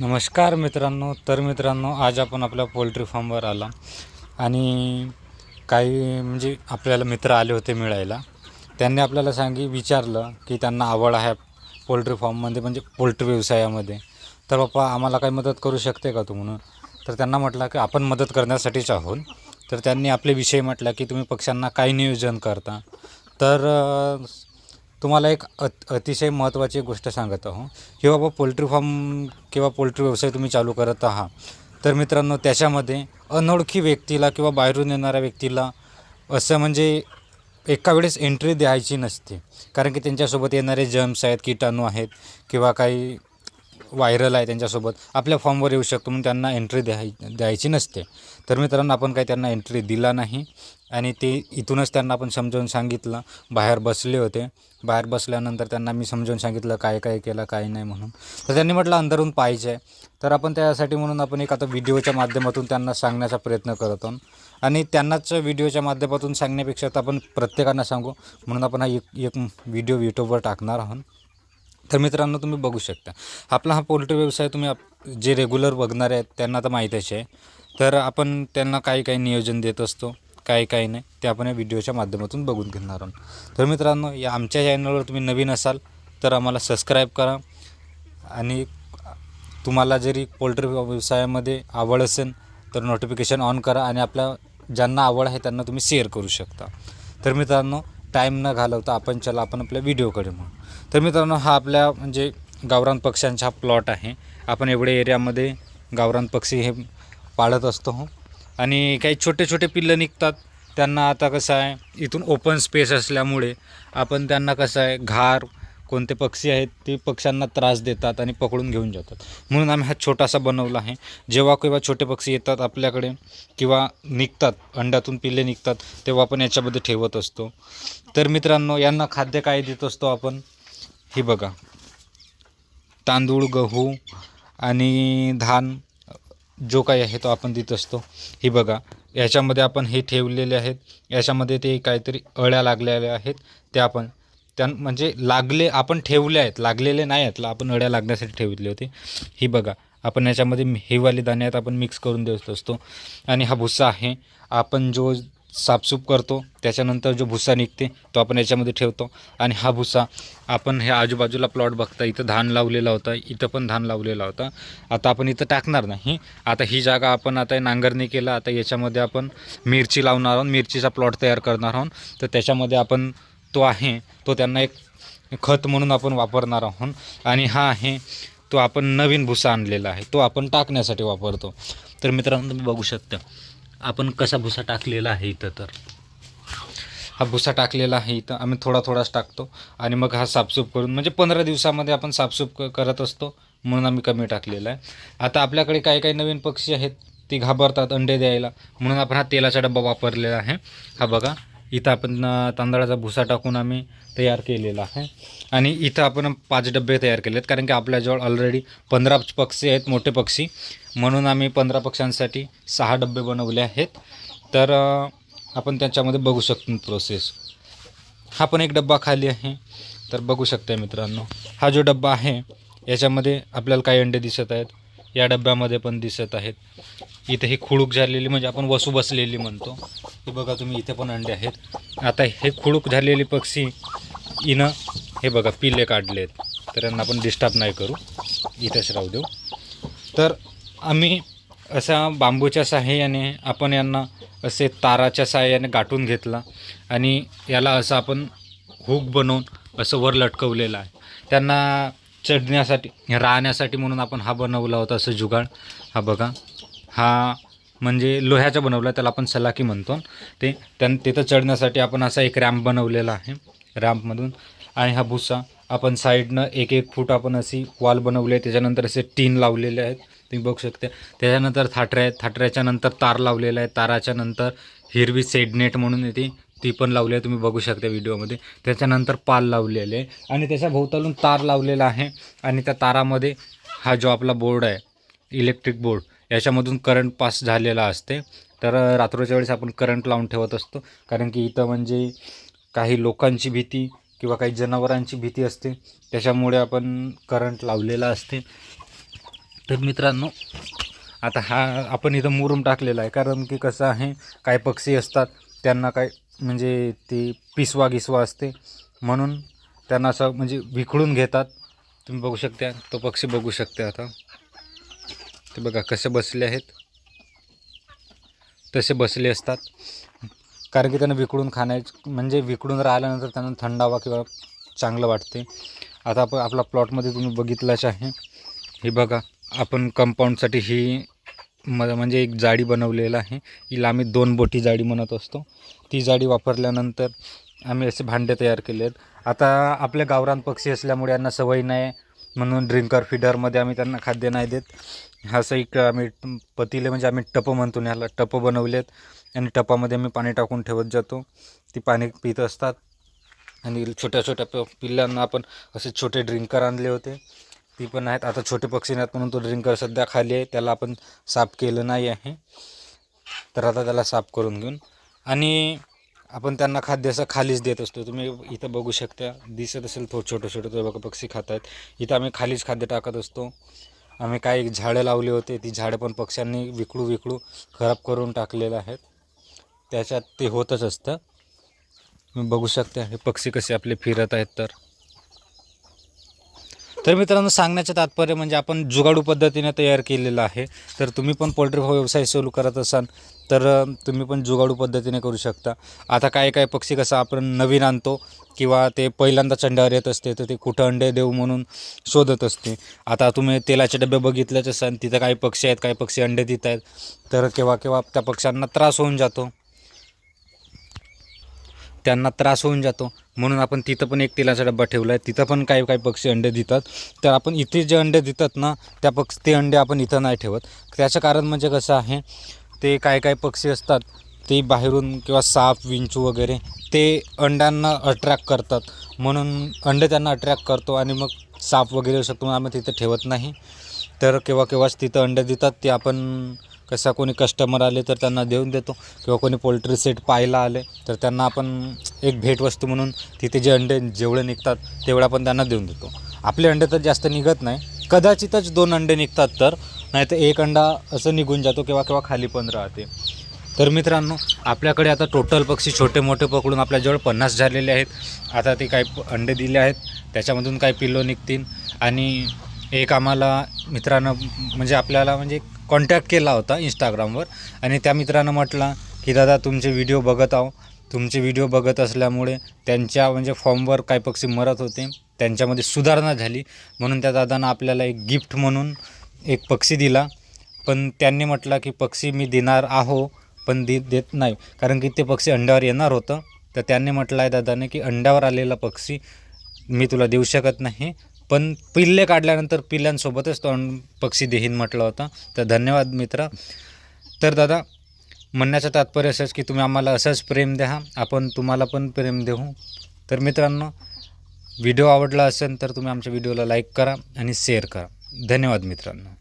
नमस्कार मित्रांनो तर मित्रांनो आज आपण आपल्या पोल्ट्री फार्मवर आला. आणि काही म्हणजे आपल्याला मित्र आले होते मिळायला. त्यांनी आपल्याला सांगी विचारलं की त्यांना आवड आहे पोल्ट्री फार्ममध्ये म्हणजे पोल्ट्री व्यवसायामध्ये. तर बाप्पा आम्हाला काही मदत करू शकते का तू म्हणून? तर त्यांना म्हटलं की आपण मदत करण्यासाठीच आहोत. तर त्यांनी आपले विषय म्हटला की तुम्ही पक्ष्यांना काय नियोजन करता. तर तुम्हाला एक अत अतिशय महत्त्वाची गोष्ट सांगत आहो. की बाबा पोल्ट्री फार्म किंवा पोल्ट्री व्यवसाय तुम्ही चालू करत आहात. तर मित्रांनो त्याच्यामध्ये अनोळखी व्यक्तीला किंवा बाहेरून येणाऱ्या व्यक्तीला असं म्हणजे एका वेळेस एंट्री द्यायची नसते. कारण की त्यांच्यासोबत येणारे जर्म्स आहेत कीटाणू आहेत किंवा काही व्हायरल आहे त्यांच्यासोबत. आपल्या फॉर्मवर येऊ शकतो म्हणून त्यांना एंट्री द्याय द्यायची नसते. तर मित्रांनो आपण काही त्यांना एंट्री दिला नाही. आणि ते इथूनच त्यांना आपण समजावून सांगितलं. बाहेर बसले होते. बाहेर बसल्यानंतर त्यांना मी समजावून सांगितलं काय काय केलं काय नाही म्हणून. तर त्यांनी म्हटलं अंदरून पाहिजे. तर आपण त्यासाठी म्हणून आपण एक आता व्हिडिओच्या माध्यमातून त्यांना सांगण्याचा प्रयत्न करत आहोत. आणि त्यांनाच व्हिडिओच्या माध्यमातून सांगण्यापेक्षा तर आपण प्रत्येकांना सांगू. म्हणून आपण हा एक एक व्हिडिओ यूट्यूबवर टाकणार आहोत. तर मित्रांनो तुम्ही बघू शकता. आपला हा पोल्ट्री व्यवसाय तुम्ही आप जे रेग्युलर बघणारे आहेत त्यांना तर माहीतच आहे. तर आपण त्यांना काही काही नियोजन देत असतो काही काही नाही. ते आपण या व्हिडिओच्या माध्यमातून बघून घेणार आहोत. तर मित्रांनो या आमच्या चॅनलवर तुम्ही नवीन असाल तर आम्हाला सबस्क्राईब करा. आणि तुम्हाला जरी पोल्ट्री व्यवसायामध्ये आवड असेल तर नोटिफिकेशन ऑन करा. आणि आपल्या ज्यांना आवड आहे त्यांना तुम्ही शेअर करू शकता. तर मित्रांनो टाईम न घालवता आपण चला आपण आपल्या व्हिडिओकडे म्हणू तर मित्रांनो हा आपल्या म्हणजे गावरान पक्ष्यांचा हा प्लॉट आहे. आपण एवढे एरियामध्ये गावरान पक्षी हे पाळत असतो. हो आणि काही छोटे छोटे पिल्लं निघतात. त्यांना आता कसं आहे इथून ओपन स्पेस असल्यामुळे आपण त्यांना कसं आहे घार कोणते पक्षी आहेत ते पक्ष्यांना त्रास देतात आणि पकडून घेऊन जातात. म्हणून आम्ही हा छोटासा बनवला आहे. जेव्हा केव्हा छोटे पक्षी येतात आपल्याकडे किंवा निघतात अंड्यातून पिल्ले निघतात तेव्हा आपण याच्यामध्ये ठेवत असतो. तर मित्रांनो यांना खाद्य काय देत असतो आपण? हे बघा. तांदूळ गहू आणि धान जो काही आहे तो आपण देत असतो. ही बघा. याच्यामध्ये आपण हे ठेवलेले आहेत. याच्यामध्ये ते काहीतरी अळ्या लागलेल्या आहेत. त्या आपण त्या म्हणजे लागले आपण ठेवले आहेत लागलेले नाही आहेत आपण अळ्या लागण्यासाठी ठेवले होते. ही बघा आपण याच्यामध्ये हेवाले दाणे आहेत आपण मिक्स करून देत असतो. आणि हा भुस्सा आहे. आपण जो साफसूफ करतो त्याच्यानंतर जो भुस्सा निघते तो आपण याच्यामध्ये ठेवतो. आणि हा भुस्सा आपण हे आजूबाजूला प्लॉट बघता इथं धान लावलेला होता इथं पण धान लावलेला होता. आता आपण इथं टाकणार नाही. आता ही जागा आपण आता नांगरणी केला आता याच्यामध्ये आपण मिरची लावणार आहोत मिरचीचा प्लॉट तयार करणार आहोत. तर त्याच्यामध्ये आपण तो आहे तो त्यांना एक खत म्हणून आपण वापरणार आहोत. आणि हा आहे तो आपण नवीन भुसा आणलेला आहे तो आपण टाकण्यासाठी वापरतो. तर मित्रांनो तुम्ही बघू शकता आपण कसा भुसा टाकलेला आहे इथं तर. हा भुसा टाकलेला आहे इथं आम्ही थोडा थोडाच टाकतो. आणि मग हा साफसूफ करून म्हणजे पंधरा दिवसामध्ये आपण साफसूफ करत असतो म्हणून आम्ही कमी टाकलेला आहे. आता आपल्याकडे काही काही नवीन पक्षी आहेत ते घाबरतात अंडे द्यायला म्हणून आपण हा तेलाचा डब्बा वापरलेला आहे. हा बघा इथं आपण तांदळाचा भुसा टाकून आम्ही तयार केलेला आहे. आणि इथं आपण पाच डबे तयार केले आहेत कारण की आपल्याजवळ ऑलरेडी पंधरा पक्षी आहेत मोठे पक्षी. म्हणून आम्ही पंधरा पक्ष्यांसाठी सहा डबे बनवले आहेत. तर आपण त्याच्यामध्ये बघू शकतो प्रोसेस हा पण एक डब्बा खाली आहे. तर बघू शकता मित्रांनो हा जो डब्बा आहे याच्यामध्ये आपल्याला काही अंडे दिसत आहेत. या डब्यामध्ये पण दिसत आहेत. इथे हे खुडूक झालेली म्हणजे आपण वसू बसलेली म्हणतो. हे बघा तुम्ही इथे पण अंडे आहेत. आता हे खुडूक झालेली पक्षी इनं हे बघा पिल्ले काढले आहेत तर यांना आपण डिस्टर्ब नाही करू. इथेच राहू देऊ. तर आम्ही असा बांबूच्या साहाय्याने आपण यांना असे ताराच्या साहाय्याने गाठून घेतला. आणि याला असं आपण हुक बनवून असं वर लटकवलेलं आहे. त्यांना चढण्यासाठी राहण्यासाठी म्हणून आपण हा बनवला होता असं जुगाड. हा बघा. हा म्हणजे लोह्याचा बनवला त्याला आपण सलाकी म्हणतो. ते त्यां तिथं चढण्यासाठी आपण असा एक रॅम्प बनवलेला आहे रॅम्पमधून. आणि हा भुसा आपण साईडनं एक एक फूट आपण अशी वॉल बनवली आहे त्याच्यानंतर असे टीन लावलेले आहेत. तुम्ही बघू शकता. त्याच्यानंतर थाटऱ्या आहेत थाटऱ्याच्या नंतर तार लावलेला आहे. ताराच्या नंतर हिरवी सेडनेट म्हणून येते ती पण लावली आहे. तुम्ही बघू शकता व्हिडिओमध्ये. त्याच्यानंतर पाल लावलेले आहे. आणि त्याच्या भोवतालून तार लावलेला आहे. आणि त्या तारामध्ये हा जो आपला बोर्ड आहे इलेक्ट्रिक बोर्ड याच्यामधून करंट पास झालेला असते. तर रात्रीच्या वेळेस आपण करंट लावून ठेवत असतो. कारण की इथं म्हणजे काही लोकांची भीती किंवा काही जनावरांची भीती असते. त्याच्यामुळे आपण करंट लावलेला असते. तर मित्रांनो आता हा आपण इथं मुरूम टाकलेला आहे. कारण की कसं आहे काही पक्षी असतात त्यांना काय म्हणजे ती पिसवा गिसवा असते. म्हणून त्यांना असं म्हणजे विखळून घेतात. तुम्ही बघू शकता तो पक्षी बघू शकते आता. ते बघा कसे बसले आहेत. तसे बसले असतात. कारण की त्यांना विकडून खाण्याच म्हणजे विकडून राहिल्यानंतर त्यांना थंडावा किंवा चांगलं वाटते. आता आपण आपला प्लॉटमध्ये तुम्ही बघितलंच आहे. हे बघा आपण कंपाऊंडसाठी ही म म्हणजे एक जाळी बनवलेलं आहे. हिला आम्ही दोन बोटी जाळी म्हणत असतो. ती जाळी वापरल्यानंतर आम्ही असे भांडे तयार केले आहेत. आता आपल्या गावरान पक्षी असल्यामुळे यांना सवय नाही म्हणून ड्रिंकर फिडरमध्ये आम्ही त्यांना खाद्य नाही देत. हा असं एक आम्ही पतीले म्हणजे आम्ही टप म्हणतो ह्याला टप बनवलेत. आणि टपामध्ये आम्ही पाणी टाकून ठेवत जातो. ती पाणी पित असतात. आणि छोट्या छोट्या प पिल्लांना आपण असे छोटे ड्रिंकर आणले होते. ती पण आहेत. आता छोटे पक्षी नाहीत म्हणून तो ड्रिंकर सध्या खाली आहे. त्याला आपण साफ केलं नाही आहे. तर आता त्याला साफ करून घेऊन. आणि आपण त्यांना खाद्य असं खालीच देत असतो. तुम्ही इथं बघू शकता. दिसत असेल थोडं छोटं छोटं तो बघा पक्षी खात आहेत इथं आम्ही खालीच खाद्य टाकत असतो. आम्ही काही झाडं लावली होते ती झाडं पण पक्ष्यांनी विकळू विकळू खराब करून टाकलेलं आहेत. त्याच्यात ते होतच असतं. मी बघू शकते हे पक्षी कसे आपले फिरत आहेत तर. तर मित्रांनो सांगण्याचं तात्पर्य म्हणजे आपण जुगाडू पद्धतीने तयार केलेलं आहे. तर तुम्ही पण पोल्ट्री व्यवसाय सुरू करत असाल तर तुम्ही पण जुगाडू पद्धतीने करू शकता. आता काय काय पक्षी कसं आपण नवीन आणतो किंवा ते पहिल्यांदा अंड्यावर येत असते तर ते कुठं अंडे देऊ म्हणून शोधत असते. आता तुम्ही तेलाचे डबे बघितलेच असाल तिथं काही पक्षी आहेत काही पक्षी अंडे देत आहेत. तर केव्हा केव्हा त्या पक्ष्यांना त्रास होऊन जातो. त्यांना त्रास होऊन जातो. म्हणून आपण तिथं पण एक तेलाचा डब्बा ठेवला आहे तिथं पण काही काही पक्षी अंडे देतात. तर आपण इथे जे अंडे देतात ना त्या पक्ष ते अंडे आपण इथं नाही ठेवत. त्याचं कारण म्हणजे कसं आहे ते काय काय पक्षी असतात ते बाहेरून किंवा साप विंचू वगैरे ते अंड्यांना अट्रॅक्ट करतात. म्हणून अंडे त्यांना अट्रॅक्ट करतो आणि मग साप वगैरे येऊ शकतो म्हणून आम्ही तिथं ठेवत नाही. तर केव्हा केव्हाच तिथं अंडे देतात ते आपण कसा कोणी कस्टमर आले तर त्यांना देऊन देतो. किंवा कोणी पोल्ट्री सेट पाहायला आले तर त्यांना आपण एक भेटवस्तू म्हणून तिथे जे अंडे जेवढे निघतात तेवढं आपण त्यांना देऊन देतो. आपले अंडे तर जास्त निघत नाही. कदाचितच दोन अंडे निघतात तर नाही तर एक अंडा असं निघून जातो किंवा केव्हा खाली पण राहते. तर मित्रांनो आपल्याकडे आता टोटल पक्षी छोटे मोठे पकडून आपल्याजवळ पन्नास झालेले आहेत. आता ते काही अंडे दिले आहेत. त्याच्यामधून काही पिल्लो निघतील. आणि एक आम्हाला मित्रानं म्हणजे आपल्याला म्हणजे कॉन्टॅक्ट केला होता इंस्टाग्रामवर आणि त्या मित्रानं म्हटलं की दादा तुमचे व्हिडिओ बघत आहो. तुमचे व्हिडिओ बघत असल्यामुळे त्यांच्या म्हणजे फॉर्मवर काही पक्षी मरत होते. त्यांच्यामध्ये सुधारणा झाली. म्हणून त्या दादानं आपल्याला एक गिफ्ट म्हणून एक पक्षी दिला पण त्यांनी म्हटलं की पक्षी मी देणार आहो पण दे देत नाही. कारण की ते पक्षी अंड्यावर येणार होतं. तर त्यांनी म्हटलं आहे दादाने की अंड्यावर आलेला पक्षी मी तुला देऊ शकत नाही पण पिल्ले काढल्यानंतर पिल्ल्यांसोबतच तो पक्षी देहीन म्हटलं होतं. तर धन्यवाद मित्र. तर दादा म्हणण्याचं तात्पर्य असंच की तुम्ही आम्हाला असंच प्रेम द्या. आपण तुम्हाला पण प्रेम देऊ. तर मित्रांनो व्हिडिओ आवडला असेल तर तुम्ही आमच्या व्हिडिओला लाईक करा आणि शेअर करा. धन्यवाद मित्रांनो.